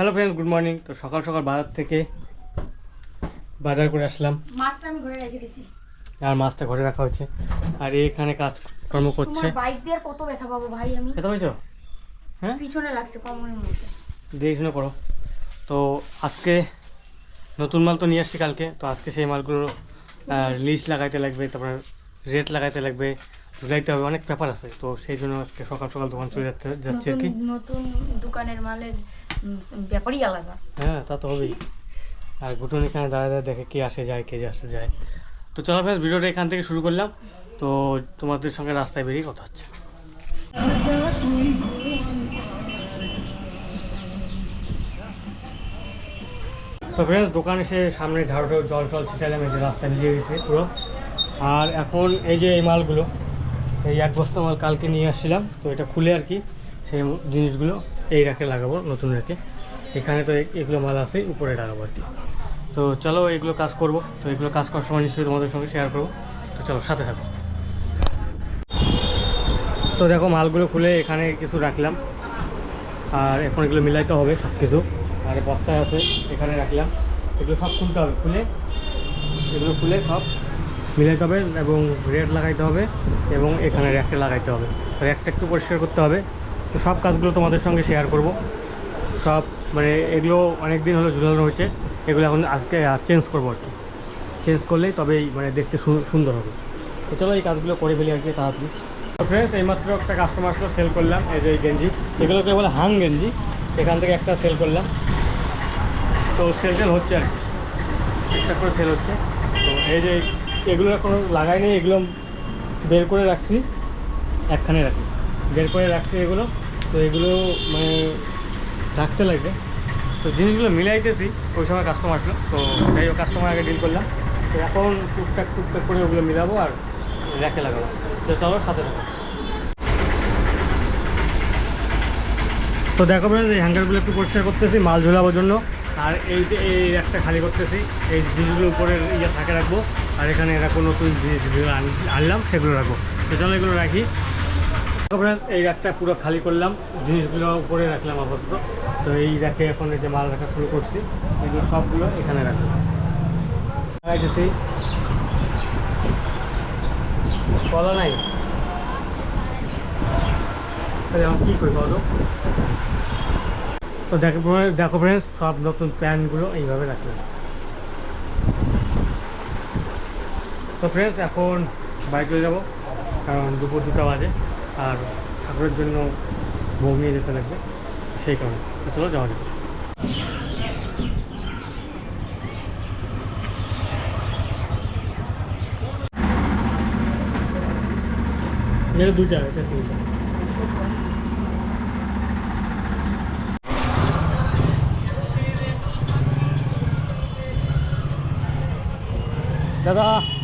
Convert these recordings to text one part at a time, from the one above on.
Hello friends good morning তো সকাল সকাল বাজার থেকে বাজার করে আসলাম। মাছটা আমি ঘরে রেখে দিছি। আর মাছটা ঘরে রাখা হয়েছে। আর এখানে কাজকর্ম করছে। তোমার বাইক দিয়ে কত ব্যথা পাবো ভাই আমি? খেতে হয়েছ হ্যাঁ? পিছনে লাগছে কমরের মধ্যে। দেখে শুনে করো তো আজকে নতুন মাল তো নিয়ে আসছি কালকে। তো আজকে সেই মালগুলো লিস্ট লাগাইতে লাগবে তারপর রেট লাগাইতে লাগবে ঝুলাইতে হবে অনেক ব্যাপার আছে। তো সেই জন্য আজকে সকাল সকাল দোকান চলে যাচ্ছে যাচ্ছে আর কি। নতুন দোকানের মালের ব্যাপারই আলাদা। হ্যাঁ তা তো হবেই। আর ঘুটুন এখানে দাঁড়ায় দেখে কে আসে যায়, কে আসে যায়। তো চলো ফ্রেন্ডস ভিডিওটা এখান থেকে শুরু করলাম। তো তোমাদের সঙ্গে রাস্তায় বেরিয়ে কথা হচ্ছে। তো ফ্রেন্ডস দোকান এসে সামনে ঝাড়ুটো জল টল ছিটালাম এই যে রাস্তা ভিজে গেছে পুরো। আর এখন এই যে এই মালগুলো, এই এক বস্তা মাল কালকে নিয়ে আসছিলাম, তো এটা খুলে আর কি, সেই জিনিসগুলো। এই রাখে লাগাবো, নতুন রাখে। এখানে তো এগুলো মাল আছে, উপরে লাগাবো আর কি। তো চলো এগুলো কাজ করব। তো এগুলো কাজ করার সময় নিশ্চয়ই তোমাদের সঙ্গে শেয়ার করব। তো চলো, সাথে থাকো। তো দেখো, মালগুলো খুলে এখানে কিছু রাখলাম। আর এখন এগুলো মিলাইতে হবে সব কিছু আর বস্তায় আছে, এখানে রাখলাম। এগুলো সব খুলতে হবে, খুলে। এগুলো খুলে সব মিলাইতে হবে এবং রেড লাগাইতে হবে এবং এখানে র্যাকটা লাগাইতে হবে। র্যাকটা একটু পরিষ্কার করতে হবে। তো সব কাজগুলো তোমাদের সঙ্গে শেয়ার করব। সব মানে এগুলো অনেক দিন হলো ঝুলানো হয়েছে এগুলো এখন আজকে চেঞ্জ করব আর কি। চেঞ্জ করলেই তবেই মানে দেখতে সুন্দর হবে। তো চলো এই কাজগুলো করে ফেলি আর কি তাড়াতাড়ি। ফ্রেন্ডস এইমাত্র একটা কাস্টমার সেল করলাম, এই যে এই গেঞ্জি। এগুলোকে বলে হাং গেঞ্জি। এখান থেকে একটা সেল করলাম। তো সেল টেল হচ্ছে আর একটা করে সেল হচ্ছে। তো এই যে এগুলো এখনও লাগাই নেই, এগুলো বের করে রাখছি। একখানে রাখি। বের করে রাখছি এগুলো। তো এগুলো মানে রাখতে লাগবে। তো জিনিসগুলো মিলাইতেছি, ওই সময় কাস্টমার আসলো। তো যাই হোক কাস্টমার আগে ডিল করলাম। তো এখন টুকটাক টুকটাক করে ওগুলো মিলাবো আর র্যাকে লাগাবো। তো চলো, সাথে থাকো। তো দেখো ফ্রেন্ডস এই হ্যাঙ্গারগুলো একটু পরিষ্কার করতেছি, মাল ঝোলাবার জন্য। আর এই যে, এই একটা খালি করতেছি, এই জিনিসগুলো উপরে ইয়ে থাকে রাখব। আর এখানে রাখব নতুন জিনিস আনলাম, সেগুলো রাখব। তো চলো, এগুলো রাখি। এই র্যাকটা পুরো খালি করলাম, জিনিসগুলো উপরে রাখলাম আপাতত। তো এই র্যাকে এখন যে মাল রাখা শুরু করছি এগুলো সবগুলো এখানে লাগাইতেছি কলা নাই? তাহলে এখন কী করি বলো? তো দেখো দেখো ফ্রেন্ডস সব নতুন প্যান্টগুলো এইভাবে রাখলাম। তো ফ্রেন্ডস, এখন বাড়ি চলে যাব, কারণ দুপুর দুটো বাজে। আর ঠাকুরের জন্য ভোগ নিয়ে যেতে লাগবে, সেই কারণে। চলো, যাওয়া যাবে দুইটা, এটা দাদা!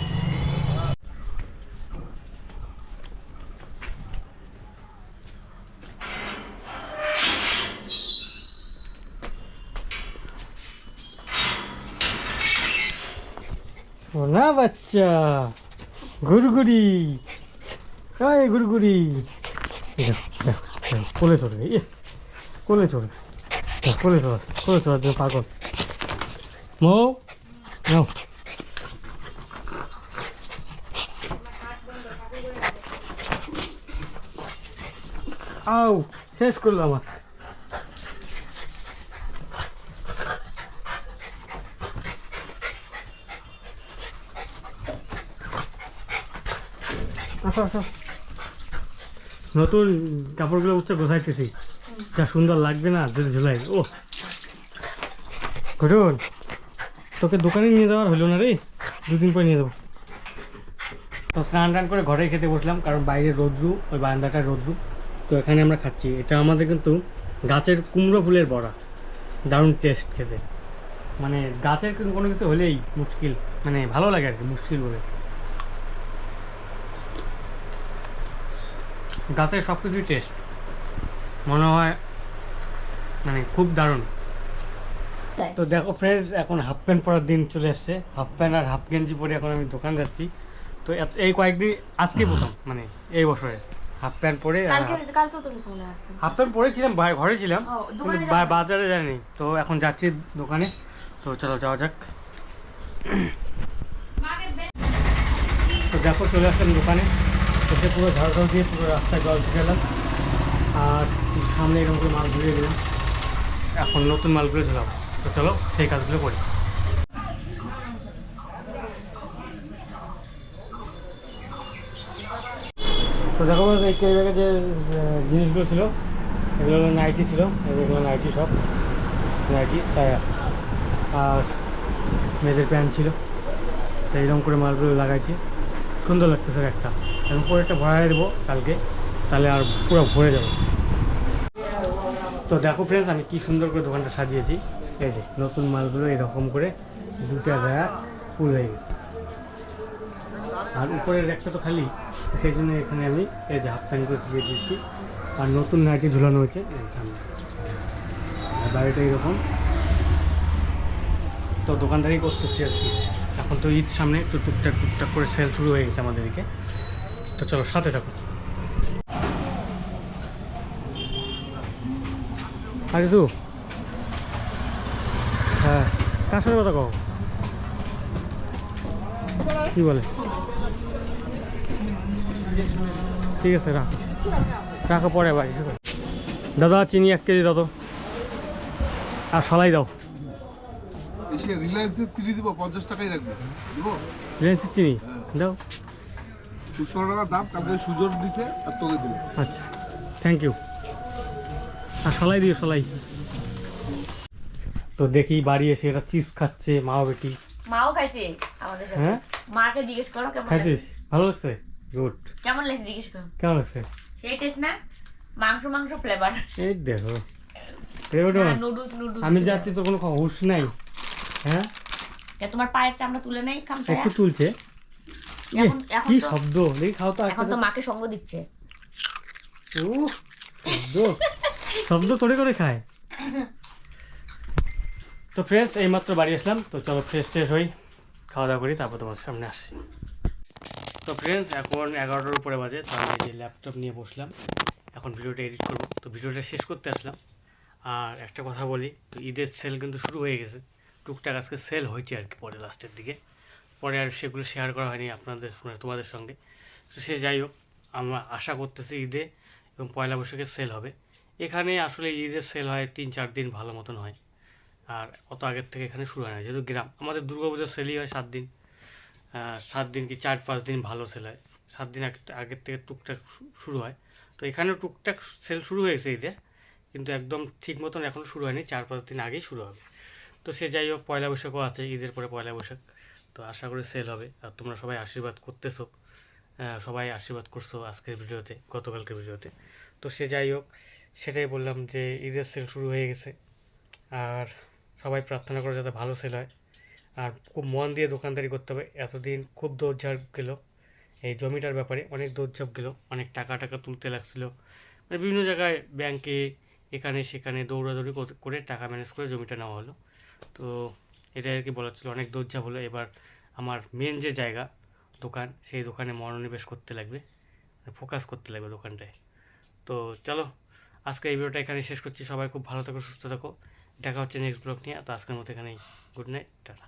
সোনা বাচ্চা গুড়গুড়ি এই গুড়গুড়ি এই দেখো, দেখো, দেখো, কোলে চড়বে ইয়ে কোলে চড়বে দেখো, কোলে চড়া কোলে চড়ার জন্য পাগল মৌ নাও আউ শেষ করল আমার আসো আসো নতুন কাপড়গুলো উঠছে, গোছাইতেছি। যা সুন্দর লাগবে না যদি ঝুলাই ও। ঘটুন, তোকে দোকানে নিয়ে যাওয়ার হলো না রে? দুদিন পরে নিয়ে যাব। তো স্নান টান করে ঘরে খেতে বসলাম, কারণ বাইরে রোদ্রু, ওই বারান্দাটা রোদ্রু। তো এখানে আমরা খাচ্ছি। এটা আমাদের কিন্তু গাছের কুমড়ো ফুলের বড়া। দারুণ টেস্ট খেতে। মানে গাছের কোনো কিছু হলেই মুশকিল। মানে ভালো লাগে আর কি, মুশকিল বলে। গাছের সব কিছুই টেস্ট মনে হয় মানে খুব দারুণ। তো দেখো ফ্রেন্ডস এখন হাফ প্যান্ট পরার দিন চলে এসছে। হাফ প্যান্ট আর হাফ গেঞ্জি পরে এখন আমি দোকান যাচ্ছি। তো এই কয়েকদিন আজকে প্রথম মানে এই বছরে হাফ প্যান্ট পরে হাফ প্যান্ট পরেছিলাম ঘরে ছিলাম। কিন্তু বাজারে যায়নি তো এখন যাচ্ছি দোকানে। তো চলো যাওয়া যাক। তো দেখো চলে আসলাম দোকানে। এসে পুরো ঝাড়ঝাড় দিয়ে পুরো রাস্তায় জল ছিটালাম আর সামনে এরকম করে মাল ঘুরিয়ে দিলাম। এখন নতুন মালগুলো ঝোলাবো। তো চলো, সেই কাজগুলো করি। তো দেখো এই ব্যাগে যে জিনিসগুলো ছিল, এগুলো হলো নাইটি ছিল এগুলো নাইটি সব নাইটি সায়া আর মেয়েদের প্যান্ট ছিল। এইরকম করে মালগুলো লাগাইছি। সুন্দর লাগতেছে একটা পরে একটা ভরাই দেবো কালকে, তাহলে আর পুরো ভরে যাবে। তো দেখো ফ্রেন্ডস আমি কি সুন্দর করে দোকানটা সাজিয়েছি। এই যে, নতুন মালগুলো এরকম করে দুটা গায়া ফুল হয়ে গেছে। আর উপরের একটা তো খালি, সেই জন্য এখানে আমি এই যে হাফ প্যান্ট করে দিয়ে দিচ্ছি আর নতুন নাইটি ঝুলানো হয়েছে আর বাড়িটা এরকম। তো দোকানদারি করতেছি আর কি। এখন তো ঈদ সামনে, একটু টুকটাক টুকটাক করে সেল শুরু হয়ে গেছে আমাদের এদিকে তো চলো, সাথে থাকো। আর কিছু হ্যাঁ কার সাথে কথা কও? কি বলে? ঠিক আছে, রাখ। রাখো পরে ভাই দাদা, চিনি এক কেজি তো। আর সলাই দাও। এসে রিলায়েন্সের চিনি দিব পঞ্চাশ টাকাই রাখব। দিব? রিলায়েন্সের চিনি দাও। দুশো টাকা দাম তারপরে সুজন দিছে আর তোকে দিল আচ্ছা। থ্যাংক ইউ আর সলাই দিও সলাই। তো দেখি বাড়ি এসে এরা চিপস খাচ্ছে মাও বেটি। মাও খাইছে আমাদের সাথে। হ্যাঁ? মাকে জিজ্ঞেস করো কেমন খাইছিস? ভালো লাগছে? গুড কেমন লাগছে জিজ্ঞেস করো। কেমন লাগছে? সেই টেস্ট না? মাংস মাংস ফ্লেভার এই দেখো। আমি যাচ্ছি তো কোনো হুশ নাই। হ্যাঁ? তোমার পায়ের চামড়া তুলে নাই একটু তুলছে। এখন এখন কি শব্দ? দেখি খাও তো এখন তো মাকে সঙ্গ দিচ্ছে। উহ, শব্দ। শব্দ করে করে খায়। তো এইমাত্র বাড়ি আসলাম। তো চলো ফ্রেশ ট্রেশ হই। খাওয়া দাওয়া করি তারপর তোমার সামনে আসছি। তো ফ্রেন্ডস এখন এগারোটার উপরে বাজে তো আমি যে ল্যাপটপ নিয়ে বসলাম। এখন ভিডিওটা এডিট করব। তো ভিডিওটা শেষ করতে আসলাম। আর একটা কথা বলি তো ঈদের সেল কিন্তু শুরু হয়ে গেছে। টুকটাক আজকে সেল হয়েছে আর কি পরে লাস্টের দিকে। পরে আর সেগুলো শেয়ার করা হয়নি আপনাদের সঙ্গে, তোমাদের সঙ্গে। তো সে যাই হোক, আমরা আশা করতেছি ঈদে এবং পয়লা বৈশাখে সেল হবে। এখানে আসলে ঈদের সেল হয় তিন চার দিন ভালো মতন হয়। আর অত আগের থেকে এখানে শুরু হয় না, যেহেতু গ্রাম। আমাদের দুর্গাপুজোর সেলই হয় সাত দিন। সাত দিন কি চার পাঁচ দিন ভালো সেল হয়। সাত দিন আগে আগের থেকে টুকটাক শুরু হয়। তো এখানেও টুকটাক সেল শুরু হয়েছে ঈদে, কিন্তু একদম ঠিক মতন এখনও শুরু হয়নি, চার পাঁচ দিন আগেই শুরু হবে। তো সে যাই হোক, পয়লা বৈশাখও আছে, ঈদের পরে পয়লা বৈশাখ। তো আশা করি সেল হবে। আর তোমরা সবাই আশীর্বাদ করতেছো। সবাই আশীর্বাদ করছ আজকের ভিডিওতে, গতকালকের ভিডিওতে। তো সে যাই হোক, সেটাই বললাম যে ঈদের সেল শুরু হয়ে গেছে। আর সবাই প্রার্থনা করে যাতে ভালো সেল হয়। আর খুব মন দিয়ে দোকানদারি করতে হবে। এতদিন খুব দৌড়ঝাড় গেলো। এই জমিটার ব্যাপারে অনেক দৌড়ঝাপ গেলো। অনেক টাকা টাকা তুলতে লাগছিল। মানে বিভিন্ন জায়গায় ব্যাংকে এখানে সেখানে দৌড়াদৌড়ি কর- টাকা ম্যানেজ করে জমিটা নেওয়া হলো। তো এটাই আর কি বলার ছিল। অনেক দরজা হলো, এবার আমার মেন যে জায়গা, দোকান, সেই দোকানে মনোনিবেশ করতে লাগবে ফোকাস করতে লাগবে দোকানটায়। তো চলো আজকে এই ভিডিওটা এখানে শেষ করছি। সবাই খুব ভালো থাকো, সুস্থ থাকো। দেখা হচ্ছে নেক্সট ব্লগ নিয়ে। তো আজকের মতো এখানেই। Good night ta-ta.